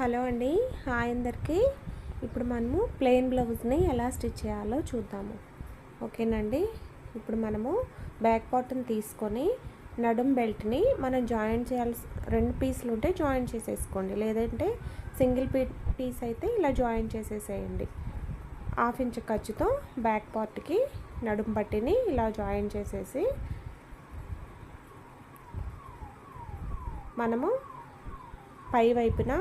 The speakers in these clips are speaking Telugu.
హలో అండి. హాయ్ అందరికీ. ఇప్పుడు మనము ప్లెయిన్ బ్లౌజ్ని ఎలా స్టిచ్ చేయాలో చూద్దాము. ఓకేనండి? ఇప్పుడు మనము బ్యాక్ పార్ట్ని తీసుకొని నడుం బెల్ట్ని మనం జాయిన్ చేయాల్సి రెండు పీసులు ఉంటే జాయిన్ చేసేసుకోండి. లేదంటే సింగిల్ పీ పీస్ అయితే ఇలా జాయిన్ చేసేసేయండి. హాఫ్ ఇంచ్ ఖర్చుతో బ్యాక్ పార్ట్కి నడుం పట్టిని ఇలా జాయిన్ చేసేసి మనము పై వైపున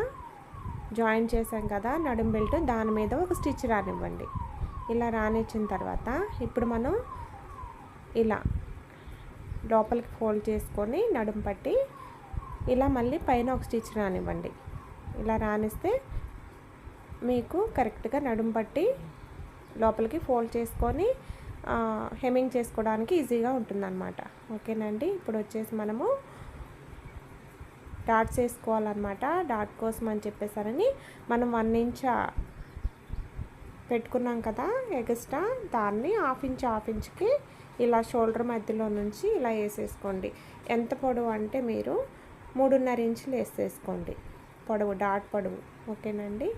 జాయిన్ చేసాం కదా నడుం బెల్ట్ దాని మీద ఒక స్టిచ్ రానివ్వండి. ఇలా రానిచ్చిన తర్వాత ఇప్పుడు మనం ఇలా లోపలికి ఫోల్డ్ చేసుకొని నడుం పట్టి ఇలా మళ్ళీ పైన ఒక స్టిచ్ రానివ్వండి. ఇలా రానిస్తే మీకు కరెక్ట్గా నడుం పట్టి లోపలికి ఫోల్డ్ చేసుకొని హెమ్మింగ్ చేసుకోవడానికి ఈజీగా ఉంటుందన్నమాట. ఓకేనండి ఇప్పుడు వచ్చేసి మనము డాట్స్ వేసుకోవాలన్నమాట డాట్ కోసం అని చెప్పేసరని మనం వన్ ఇంచ్ పెట్టుకున్నాం కదా ఎగస్ట్రా దాన్ని హాఫ్ ఇంచ్ హాఫ్ ఇంచ్కి ఇలా షోల్డర్ మధ్యలో నుంచి ఇలా వేసేసుకోండి. ఎంత పొడవు అంటే మీరు మూడున్నర ఇంచులు వేసేసుకోండి. పొడవు డాట్ పొడవు. ఓకేనండి?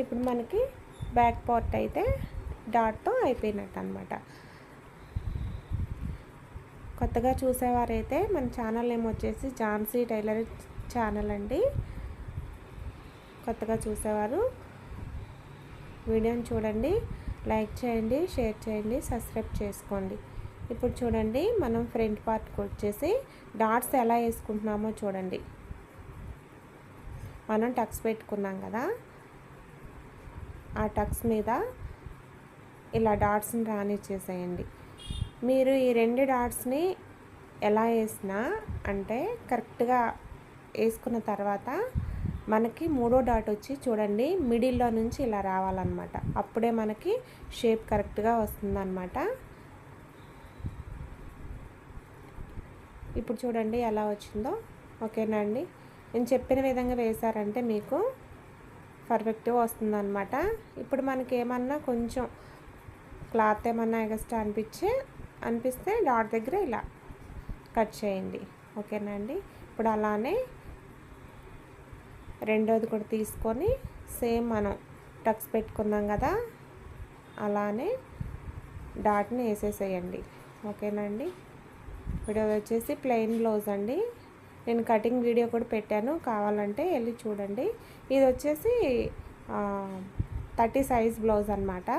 ఇప్పుడు మనకి బ్యాక్ పార్ట్ అయితే డాట్తో అయిపోయినట్టు అనమాట కొత్తగా చూసేవారైతే మన ఛానల్ ఏమో వచ్చేసి ఝాన్సీ టైలర్ ఛానల్ అండి. కొత్తగా చూసేవారు వీడియోని చూడండి లైక్ చేయండి షేర్ చేయండి సబ్స్క్రైబ్ చేసుకోండి. ఇప్పుడు చూడండి మనం ఫ్రంట్ పార్ట్కి వచ్చేసి డాట్స్ ఎలా వేసుకుంటున్నామో చూడండి. మనం టక్స్ పెట్టుకున్నాం కదా ఆ టక్స్ మీద ఇలా డాట్స్ని రానిచ్చేసేయండి. మీరు ఈ రెండు డాట్స్ని ఎలా వేసినా అంటే కరెక్ట్గా వేసుకున్న తర్వాత మనకి మూడో డాట్ వచ్చి చూడండి మిడిల్లో నుంచి ఇలా రావాలన్నమాట. అప్పుడే మనకి షేప్ కరెక్ట్గా వస్తుందన్నమాట. ఇప్పుడు చూడండి ఎలా వచ్చిందో. ఓకేనా అండి? నేను చెప్పిన విధంగా వేశారంటే మీకు పర్ఫెక్ట్గా వస్తుందన్నమాట. ఇప్పుడు మనకి ఏమన్నా కొంచెం క్లాత్ ఏమన్నా ఎగస్ట్రా అనిపించే అనిపిస్తే డాట్ దగ్గర ఇలా కట్ చేయండి. ఓకేనా అండి? ఇప్పుడు అలానే రెండోది కూడా తీసుకొని సేమ్ మనం టక్స్ పెట్టుకున్నాం కదా అలానే డాట్ని వేసేసేయండి. ఓకేనండి వీడియో వచ్చేసి ప్లెయిన్ బ్లౌజ్ అండి. నేను కటింగ్ వీడియో కూడా పెట్టాను. కావాలంటే వెళ్ళి చూడండి. ఇది వచ్చేసి థర్టీ సైజ్ బ్లౌజ్ అనమాట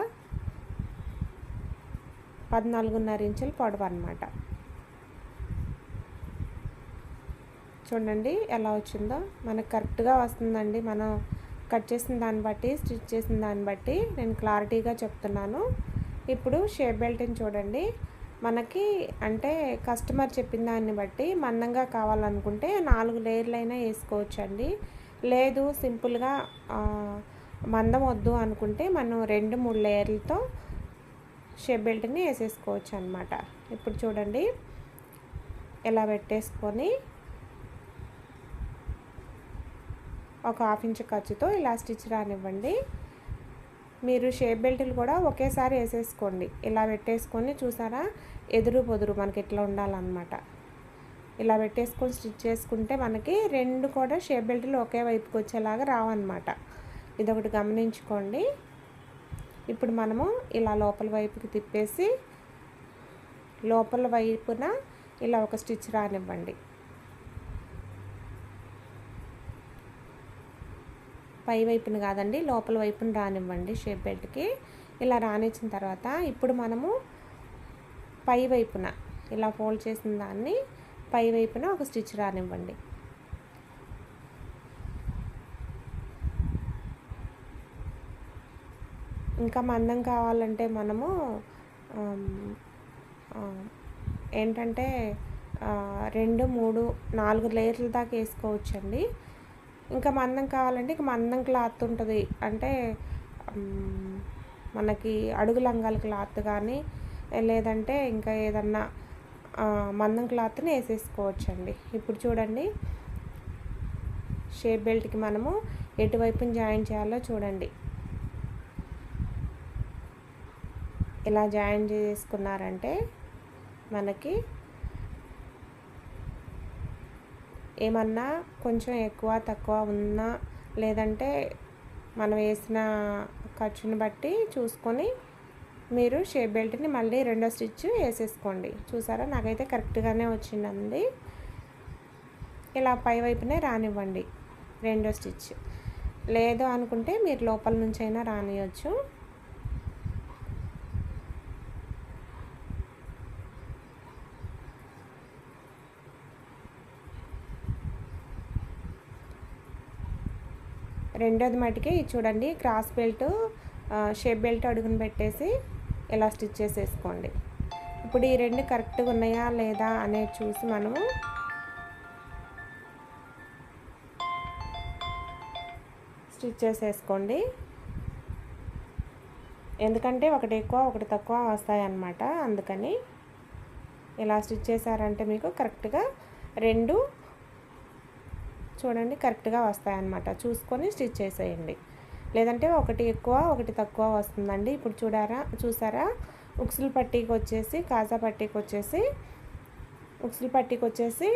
పద్నాలుగున్నర ఇంచులు పొడవు అనమాట చూడండి ఎలా వచ్చిందో. మనకు కరెక్ట్గా వస్తుందండి. మనం కట్ చేసిన దాన్ని బట్టి స్టిచ్ చేసిన దాన్ని బట్టి నేను క్లారిటీగా చెప్తున్నాను. ఇప్పుడు షేప్ బెల్ట్ని చూడండి. మనకి అంటే కస్టమర్ చెప్పిన దాన్ని బట్టి మందంగా కావాలనుకుంటే నాలుగు లేయర్లు అయినా వేసుకోవచ్చండి. లేదు సింపుల్గా మందం వద్దు అనుకుంటే మనం రెండు మూడు లేయర్లతో షేప్ బెల్ట్ని వేసేసుకోవచ్చు అనమాట ఇప్పుడు చూడండి ఇలా పెట్టేసుకొని ఒక హాఫ్ ఇంచ్ ఖర్చుతో ఇలా స్టిచ్ రానివ్వండి. మీరు షేప్ బెల్ట్లు కూడా ఒకేసారి వేసేసుకోండి. ఇలా పెట్టేసుకొని చూసారా ఎదురు పొదురు మనకి ఇట్లా ఉండాలన్నమాట. ఇలా పెట్టేసుకొని స్టిచ్ చేసుకుంటే మనకి రెండు కూడా షేప్ బెల్ట్లు ఒకే వైపుకి వచ్చేలాగా రావన్నమాట. ఇదొకటి గమనించుకోండి. ఇప్పుడు మనము ఇలా లోపల వైపుకి తిప్పేసి లోపల వైపున ఇలా ఒక స్టిచ్ రానివ్వండి. పై వైపున కాదండి లోపల వైపున రానివ్వండి షేప్ బెల్ట్కి. ఇలా రానిచ్చిన తర్వాత ఇప్పుడు మనము పై వైపున ఇలా ఫోల్డ్ చేసిన దాన్ని పై వైపున ఒక స్టిచ్ రానివ్వండి. ఇంకా మందం కావాలంటే మనము ఏంటంటే రెండు మూడు నాలుగు లేయర్ల దాకా వేసుకోవచ్చండి. ఇంకా మందం కావాలంటే ఇంకా మందం క్లాత్ ఉంటుంది. అంటే మనకి అడుగు లంగాల క్లాత్ కానీ లేదంటే ఇంకా ఏదన్నా మందం క్లాత్ని వేసేసుకోవచ్చండి. ఇప్పుడు చూడండి. షేప్ బెల్ట్కి మనము ఎటువైపున జాయిన్ చేయాలో చూడండి. ఇలా జాయిన్ చేసుకున్నారంటే మనకి ఏమన్నా కొంచెం ఎక్కువ తక్కువ ఉన్నా లేదంటే మనం వేసిన ఖర్చుని బట్టి చూసుకొని మీరు షేప్ బెల్ట్ని మళ్ళీ రెండో స్టిచ్ వేసేసుకోండి. చూసారా? నాకైతే కరెక్ట్గానే వచ్చిందండి. ఇలా పై వైపునే రానివ్వండి. రెండో స్టిచ్. లేదు అనుకుంటే మీరు లోపల నుంచి అయినా రానియచ్చు. రెండోది మటుకి చూడండి క్రాస్ బెల్ట్ షేప్ బెల్ట్ అడుగును పెట్టేసి ఇలా స్టిచ్ చేసేసుకోండి. ఇప్పుడు ఈ రెండు కరెక్ట్గా ఉన్నాయా లేదా అనేది చూసి మనము స్టిచ్ చేసేసుకోండి. ఎందుకంటే ఒకటి ఎక్కువ ఒకటి తక్కువ వస్తాయి అన్నమాట అందుకని ఇలా స్టిచ్ చేశారంటే మీకు కరెక్ట్గా రెండు చూడండి కరెక్ట్గా వస్తాయన్నమాట. చూసుకొని స్టిచ్ చేసేయండి. లేదంటే ఒకటి ఎక్కువ ఒకటి తక్కువ వస్తుందండి. ఇప్పుడు చూడారా చూసారా? ఉక్సులు పట్టీకి వచ్చేసి కాజా పట్టీకి వచ్చేసి ఉక్సులు పట్టీకి వచ్చేసి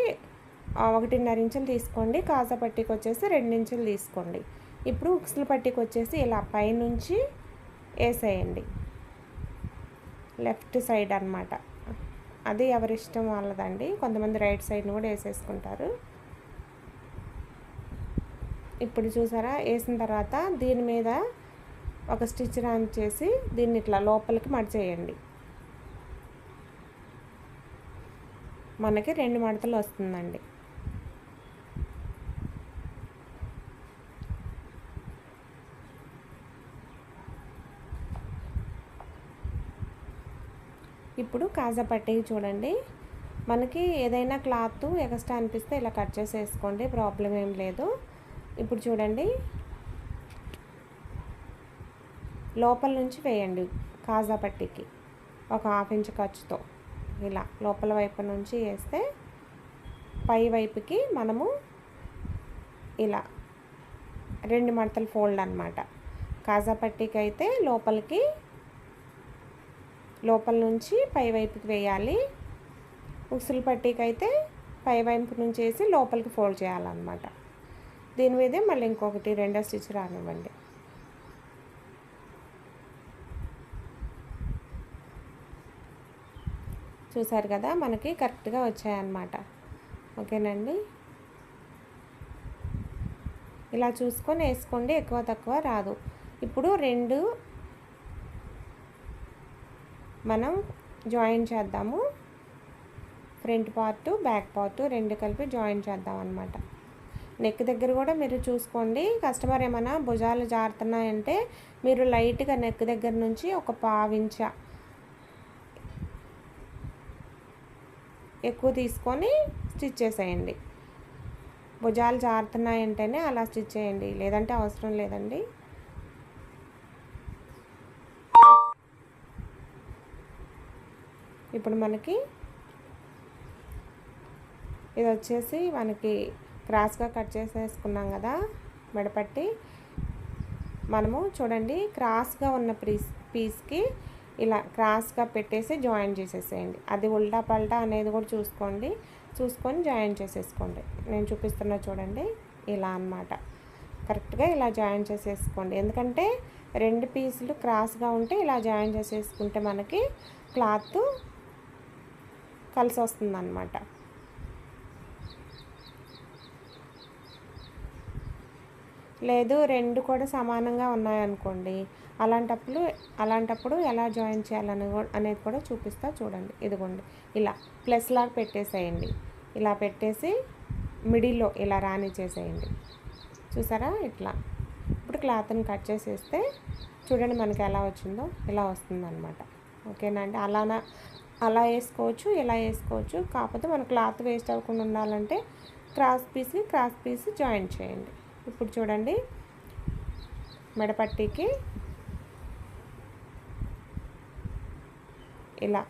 ఒకటిన్నర ఇంచులు తీసుకోండి. కాజా పట్టీకి వచ్చేసి రెండించులు తీసుకోండి. ఇప్పుడు ఉక్సులు పట్టీకి వచ్చేసి ఇలా పైనుంచి వేసేయండి. లెఫ్ట్ సైడ్ అనమాట అది ఎవరిష్టం వాళ్ళదండి. కొంతమంది రైట్ సైడ్ని కూడా వేసేసుకుంటారు. ఇప్పుడు చూసారా? వేసిన తర్వాత దీని మీద ఒక స్టిచ్ రాన్ చేసి దీన్ని ఇట్లా లోపలికి మడిచేయండి. మనకి రెండు మడతలు వస్తుందండి. ఇప్పుడు కాజా పట్టి చూడండి. మనకి ఏదైనా క్లాత్ ఎక్స్ట్రా అనిపిస్తే ఇలా కట్ చేసేసుకోండి. ప్రాబ్లం ఏం లేదు. ఇప్పుడు చూడండి. లోపల నుంచి వేయండి కాజా పట్టికి. ఒక హాఫ్ ఇంచ్ ఖర్చుతో. ఇలా లోపల వైపు నుంచి వేస్తే పై వైపుకి మనము ఇలా రెండు మడతలు ఫోల్డ్ అనమాట కాజా పట్టికి అయితే లోపలికి లోపల నుంచి పై వైపుకి వేయాలి. ఉసులు పట్టీకి అయితే పై వైపు నుంచి వేసి లోపలికి ఫోల్డ్ చేయాలన్నమాట. దీని మీదే మళ్ళీ ఇంకొకటి రెండో స్టిచ్ రానివ్వండి. చూసారు కదా మనకి కరెక్ట్గా వచ్చాయన్నమాట. ఓకేనండి? ఇలా చూసుకొని వేసుకోండి ఎక్కువ తక్కువ రాదు. ఇప్పుడు రెండు మనం జాయిన్ చేద్దాము. ఫ్రంట్ పార్ట్ బ్యాక్ పార్ట్ రెండు కలిపి జాయిన్ చేద్దాం అనమాట నెక్ దగ్గర కూడా మీరు చూసుకోండి. కస్టమర్ ఏమైనా భుజాలు జారుతున్నాయంటే మీరు లైట్గా నెక్ దగ్గర నుంచి ఒక పావించ ఎక్కువ తీసుకొని స్టిచ్ చేసేయండి. భుజాలు జారుతున్నాయంటేనే అలా స్టిచ్ చేయండి. లేదంటే అవసరం లేదండి. ఇప్పుడు మనకి ఇది వచ్చేసి మనకి క్రాస్గా కట్ చేసేసుకున్నాం కదా మెడపట్టి. మనము చూడండి క్రాస్గా ఉన్న పీస్ పీస్కి ఇలా క్రాస్గా పెట్టేసి జాయిన్ చేసేసేయండి. అది ఉల్టా పల్టా అనేది కూడా చూసుకోండి. చూసుకొని జాయిన్ చేసేసుకోండి. నేను చూపిస్తున్నా చూడండి ఇలా అనమాట కరెక్ట్గా ఇలా జాయిన్ చేసేసుకోండి. ఎందుకంటే రెండు పీసులు క్రాస్గా ఉంటే ఇలా జాయిన్ చేసేసుకుంటే మనకి క్లాత్ కలిసి వస్తుంది లేదు రెండు కూడా సమానంగా ఉన్నాయనుకోండి. అలాంటప్పుడు అలాంటప్పుడు ఎలా జాయిన్ చేయాలని అనేది కూడా చూపిస్తా చూడండి. ఇదిగోండి. ఇలా ప్లస్ లాగా పెట్టేసేయండి. ఇలా పెట్టేసి మిడిల్లో ఇలా రాని చేసేయండి చూసారా? ఇట్లా. ఇప్పుడు క్లాత్ని కట్ చేసేస్తే చూడండి మనకి ఎలా వచ్చిందో ఇలా వస్తుందన్నమాట. ఓకేనా అండి? అలానా అలా వేసుకోవచ్చు ఇలా వేసుకోవచ్చు. కాకపోతే మన క్లాత్ వేస్ట్ అవ్వకుండా ఉండాలంటే క్రాస్ పీస్ని క్రాస్ పీస్ జాయిన్ చేయండి. ఇప్పుడు చూడండి. మెడపట్టికి ఇలా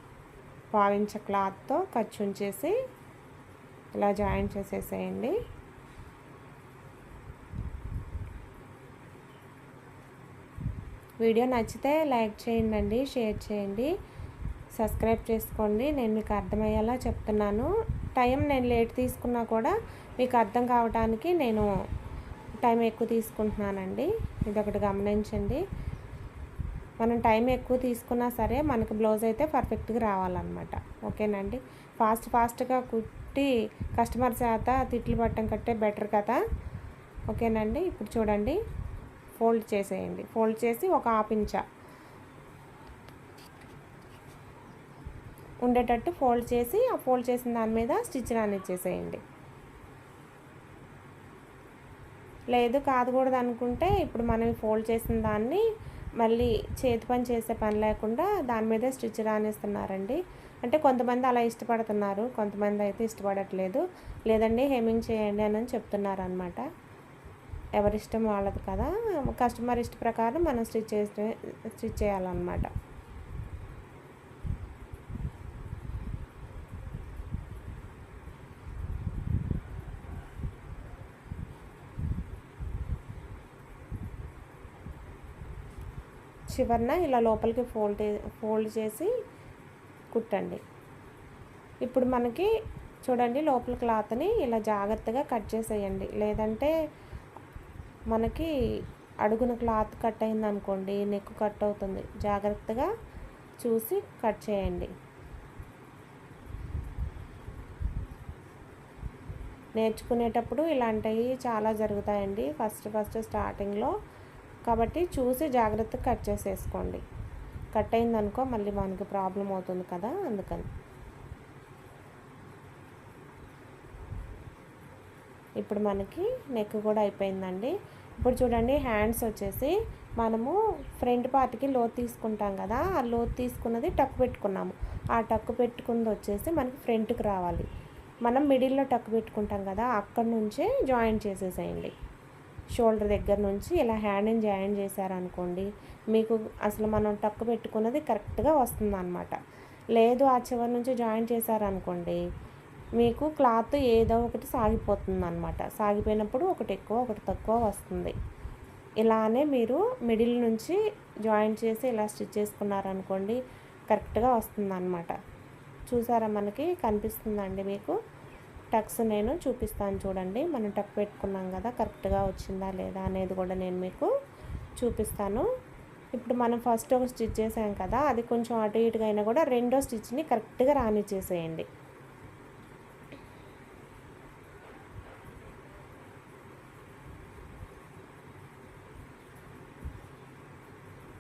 పావించ క్లాత్తో ఖర్చు ఉంచేసి ఇలా జాయిన్ చేసేసేయండి. వీడియో నచ్చితే లైక్ చేయండి షేర్ చేయండి సబ్స్క్రైబ్ చేసుకోండి. నేను మీకు అర్థమయ్యేలా చెప్తున్నాను. టైం నేను లేట్ తీసుకున్నా కూడా మీకు అర్థం కావడానికి నేను టైం ఎక్కువ తీసుకుంటున్నానండి. ఇది ఒకటి గమనించండి. మనం టైం ఎక్కువ తీసుకున్నా సరే మనకి బ్లౌజ్ అయితే పర్ఫెక్ట్గా రావాలన్నమాట. ఓకేనండి? ఫాస్ట్ ఫాస్ట్గా కుట్టి కస్టమర్ చేత తిట్లు పట్టడం కట్టే బెటర్ కదా? ఓకేనండి? ఇప్పుడు చూడండి. ఫోల్డ్ చేసేయండి. ఫోల్డ్ చేసి ఒక హాఫ్ ఇంచా ఉండేటట్టు ఫోల్డ్ చేసి ఆ ఫోల్డ్ చేసిన దాని మీద స్టిచ్ రానిచ్చేసేయండి లేదు కాదకూడదు అనుకుంటే ఇప్పుడు మనం ఫోల్డ్ చేసిన దాన్ని మళ్ళీ చేతి పని చేసే పని లేకుండా దాని మీదే స్టిచ్ రానిస్తున్నారండి అంటే కొంతమంది అలా ఇష్టపడుతున్నారు కొంతమంది అయితే ఇష్టపడట్లేదు. లేదండి హెమింగ్ చేయండి అని చెప్తున్నారు అనమాట ఎవరిష్టం వాళ్ళది కదా కస్టమర్ ఇష్ట ప్రకారం మనం స్టిచ్ చేసే స్టిచ్ చేయాలన్నమాట. చివరిన ఇలా లోపలికి ఫోల్డ్ ఫోల్డ్ చేసి కుట్టండి. ఇప్పుడు మనకి చూడండి లోపల క్లాత్ని ఇలా జాగ్రత్తగా కట్ చేసేయండి. లేదంటే మనకి అడుగున క్లాత్ కట్ అయింది అనుకోండి నెక్ కట్ అవుతుంది. జాగ్రత్తగా చూసి కట్ చేయండి. నేర్చుకునేటప్పుడు ఇలాంటివి చాలా జరుగుతాయండి. ఫస్ట్ ఫస్ట్ స్టార్టింగ్లో కాబట్టి చూసి జాగ్రత్తగా కట్ చేసేసుకోండి. కట్ అయిందనుకో మళ్ళీ మనకి ప్రాబ్లం అవుతుంది కదా అందుకని. ఇప్పుడు మనకి నెక్ కూడా అయిపోయిందండి. ఇప్పుడు చూడండి హ్యాండ్స్ వచ్చేసి మనము ఫ్రంట్ పార్ట్కి లోత్ తీసుకుంటాం కదా ఆ లోతు తీసుకున్నది టక్ పెట్టుకున్నాము. ఆ టక్ పెట్టుకుంది వచ్చేసి మనకి ఫ్రంట్కి రావాలి. మనం మిడిల్లో టక్ పెట్టుకుంటాం కదా అక్కడ నుంచే జాయిన్ చేసేసేయండి. షోల్డర్ దగ్గర నుంచి ఇలా హ్యాండ్ని జాయిన్ చేశారనుకోండి మీకు అసలు మనం టక్కు పెట్టుకున్నది కరెక్ట్గా వస్తుంది అనమాట లేదు ఆ చివరి నుంచి జాయిన్ చేశారనుకోండి మీకు క్లాత్ ఏదో ఒకటి సాగిపోతుంది అనమాట సాగిపోయినప్పుడు ఒకటి ఎక్కువ ఒకటి తక్కువ వస్తుంది. ఇలానే మీరు మిడిల్ నుంచి జాయిన్ చేసి ఇలా స్టిచ్ చేసుకున్నారనుకోండి కరెక్ట్గా వస్తుంది అనమాట చూసారా మనకి? కనిపిస్తుందండి మీకు? టక్స్ నేను చూపిస్తాను చూడండి. మనం టక్ పెట్టుకున్నాం కదా కరెక్ట్గా వచ్చిందా లేదా అనేది కూడా నేను మీకు చూపిస్తాను. ఇప్పుడు మనం ఫస్ట్ ఒక స్టిచ్ చేసాం కదా అది కొంచెం అటు ఇటుగా అయినా కూడా రెండో స్టిచ్ని కరెక్ట్గా రానిచ్చేసేయండి.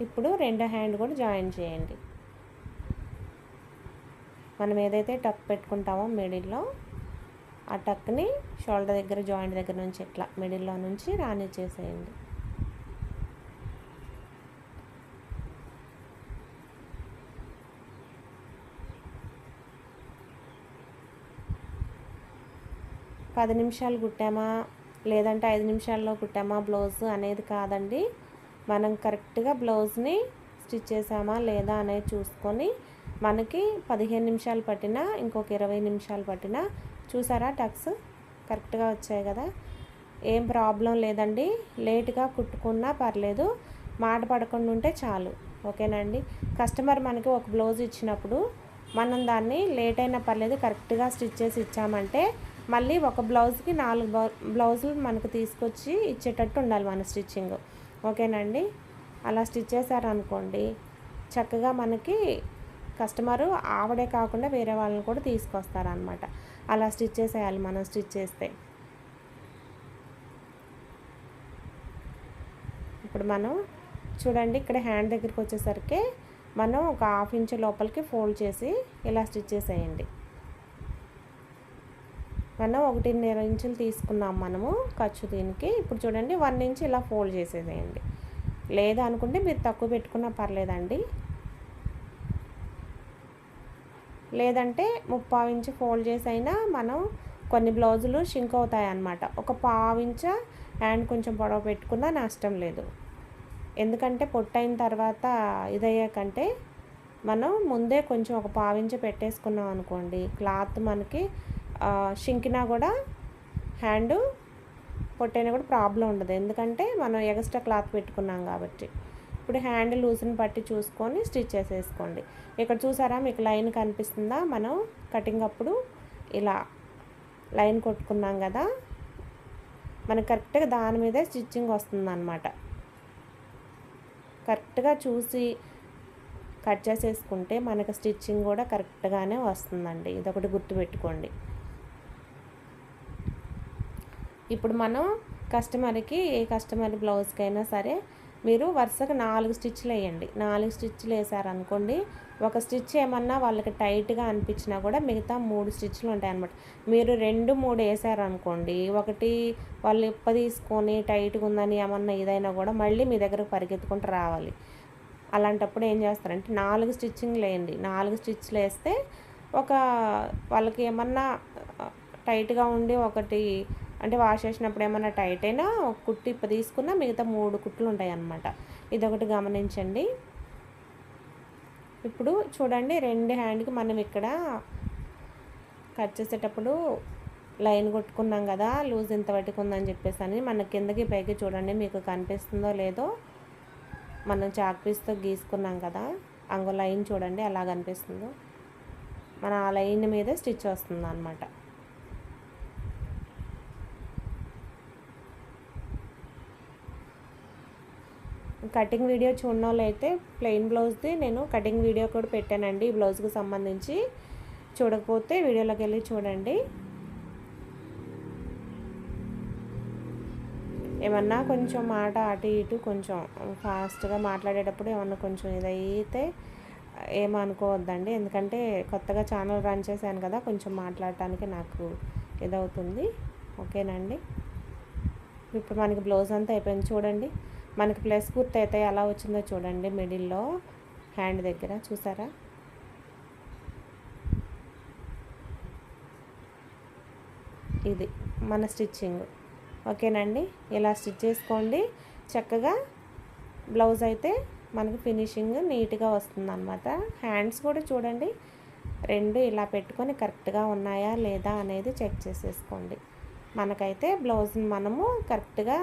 ఇప్పుడు రెండో హ్యాండ్ కూడా జాయిన్ చేయండి. మనం ఏదైతే టక్ పెట్టుకుంటామో మిడిల్లో ఆ టక్ని షోల్డర్ దగ్గర జాయింట్ దగ్గర నుంచి ఇట్లా మిడిల్లో నుంచి రానిచ్చేసేయండి. పది నిమిషాలు కుట్టామా? లేదంటే ఐదు నిమిషాల్లో కుట్టామా బ్లౌజ్ అనేది కాదండి. మనం కరెక్ట్గా బ్లౌజ్ని స్టిచ్ చేసామా లేదా అనేది చూసుకొని మనకి పదిహేను నిమిషాలు పట్టినా ఇంకొక ఇరవై నిమిషాలు పట్టినా చూసారా? టక్స్ కరెక్ట్గా వచ్చాయి కదా? ఏం ప్రాబ్లం లేదండి. లేట్గా కుట్టుకున్నా పర్లేదు. మాట పడకుండా ఉంటే చాలు. ఓకేనండి కస్టమర్ మనకి ఒక బ్లౌజ్ ఇచ్చినప్పుడు మనం దాన్ని లేట్ అయినా పర్లేదు కరెక్ట్గా స్టిచ్ చేసి ఇచ్చామంటే మళ్ళీ ఒక బ్లౌజ్కి నాలుగు బ్లౌజులు మనకు తీసుకొచ్చి ఇచ్చేటట్టు ఉండాలి మన స్టిచ్చింగ్. ఓకేనండి అలా స్టిచ్ చేశారనుకోండి చక్కగా మనకి కస్టమరు ఆవిడే కాకుండా వేరే వాళ్ళని కూడా తీసుకొస్తారనమాట అలా స్టిచ్ చేసేయాలి మనం స్టిచ్ చేస్తే. ఇప్పుడు మనం చూడండి ఇక్కడ హ్యాండ్ దగ్గరికి వచ్చేసరికి మనం ఒక హాఫ్ ఇంచ్ లోపలికి ఫోల్డ్ చేసి ఇలా స్టిచ్ చేసేయండి. మనం ఒకటిన్నర ఇంచులు తీసుకున్నాం మనము ఖర్చు దీనికి. ఇప్పుడు చూడండి వన్ ఇంచ్ ఇలా ఫోల్డ్ చేసేసేయండి. లేదా అనుకుంటే మీరు తక్కువ పెట్టుకున్నా పర్లేదండి. లేదంటే ముప్పావు ఇంచు ఫోల్డ్ చేసి అయినా మనం కొన్ని బ్లౌజులు షింక్ అవుతాయి అన్నమాట ఒక పావు ఇంచ హ్యాండ్ కొంచెం పొడవ పెట్టుకున్నా నష్టం లేదు. ఎందుకంటే పొట్టయిన తర్వాత ఇదయ్యాకంటే మనం ముందే కొంచెం ఒక పావించ పెట్టేసుకున్నాం అనుకోండి క్లాత్ మనకి షింకినా కూడా హ్యాండ్ పొట్టైనా కూడా ప్రాబ్లం ఉండదు. ఎందుకంటే మనం ఎక్స్ట్రా క్లాత్ పెట్టుకున్నాం కాబట్టి. ఇప్పుడు హ్యాండ్ లూజ్ని బట్టి చూసుకొని స్టిచ్ చేసేసుకోండి. ఇక్కడ చూసారా మీకు లైన్ కనిపిస్తుందా? మనం కటింగ్ అప్పుడు ఇలా లైన్ కొట్టుకున్నాం కదా? మనకు కరెక్ట్గా దాని మీదే స్టిచ్చింగ్ వస్తుంది అనమాట కరెక్ట్గా చూసి కట్ చేసేసుకుంటే మనకు స్టిచ్చింగ్ కూడా కరెక్ట్గానే వస్తుందండి. ఇదొకటి గుర్తుపెట్టుకోండి. ఇప్పుడు మనం కస్టమర్కి ఏ కస్టమర్ బ్లౌజ్కైనా సరే మీరు వరుసగా నాలుగు స్టిచ్లు వేయండి. నాలుగు స్టిచ్లు వేసారనుకోండి ఒక స్టిచ్ ఏమన్నా వాళ్ళకి టైట్గా అనిపించినా కూడా మిగతా మూడు స్టిచ్లు ఉంటాయన్నమాట. మీరు రెండు మూడు వేసారనుకోండి ఒకటి వాళ్ళు ఇప్ప తీసుకొని టైట్గా ఉందని ఏమన్నా ఏదైనా కూడా మళ్ళీ మీ దగ్గరకు పరిగెత్తుకుంటూ రావాలి. అలాంటప్పుడు ఏం చేస్తారంటే నాలుగు స్టిచ్చింగ్ వేయండి నాలుగు స్టిచ్లు వేస్తే ఒక వాళ్ళకి ఏమన్నా టైట్గా ఉండి ఒకటి అంటే వాష్ చేసినప్పుడు ఏమైనా టైట్ అయినా ఒక కుట్టి ఇప్ప తీసుకున్నా మిగతా మూడు కుట్లు ఉంటాయి అన్నమాట. ఇదొకటి గమనించండి. ఇప్పుడు చూడండి రెండు హ్యాండ్కి మనం ఇక్కడ కట్ చేసేటప్పుడు లైన్ కొట్టుకున్నాం కదా లూజ్ ఇంత పట్టుకుందని చెప్పేసి అని మన కిందకి పైకి చూడండి మీకు కనిపిస్తుందో లేదో మనం చాక్పీస్తో గీసుకున్నాం కదా అంగో లైన్ చూడండి ఎలా కనిపిస్తుందో. మన ఆ లైన్ మీద స్టిచ్ వస్తుంది అనమాట కటింగ్ వీడియో చూడడం అయితే ప్లెయిన్ బ్లౌజ్ది నేను కటింగ్ వీడియో కూడా పెట్టానండి ఈ బ్లౌజ్కి సంబంధించి. చూడకపోతే వీడియోలోకి వెళ్ళి చూడండి. ఏమన్నా కొంచెం మాట అటు ఇటు కొంచెం ఫాస్ట్గా మాట్లాడేటప్పుడు ఏమన్నా కొంచెం ఇదైతే ఏమనుకోవద్దండి. ఎందుకంటే కొత్తగా ఛానల్ రన్ చేశాను కదా కొంచెం మాట్లాడటానికి నాకు ఇదవుతుంది. ఓకేనండి? ఇప్పుడు మనకి బ్లౌజ్ అంతా అయిపోయింది చూడండి. మనకి ప్లస్ గుర్తు అయితే ఎలా వచ్చిందో చూడండి మిడిల్లో హ్యాండ్ దగ్గర చూసారా? ఇది మన స్టిచ్చింగ్. ఓకేనండి? ఇలా స్టిచ్ చేసుకోండి. చక్కగా బ్లౌజ్ అయితే మనకు ఫినిషింగ్ నీట్గా వస్తుంది అనమాట హ్యాండ్స్ కూడా చూడండి రెండు ఇలా పెట్టుకొని కరెక్ట్గా ఉన్నాయా లేదా అనేది చెక్ చేసేసుకోండి. మనకైతే బ్లౌజ్ని మనము కరెక్ట్గా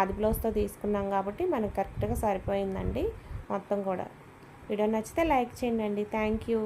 ఆది బ్లౌజ్తో తీసుకున్నాం కాబట్టి మనకు కరెక్ట్గా సరిపోయిందండి మొత్తం కూడా. వీడియో నచ్చితే లైక్ చేయండి థ్యాంక్ యూ.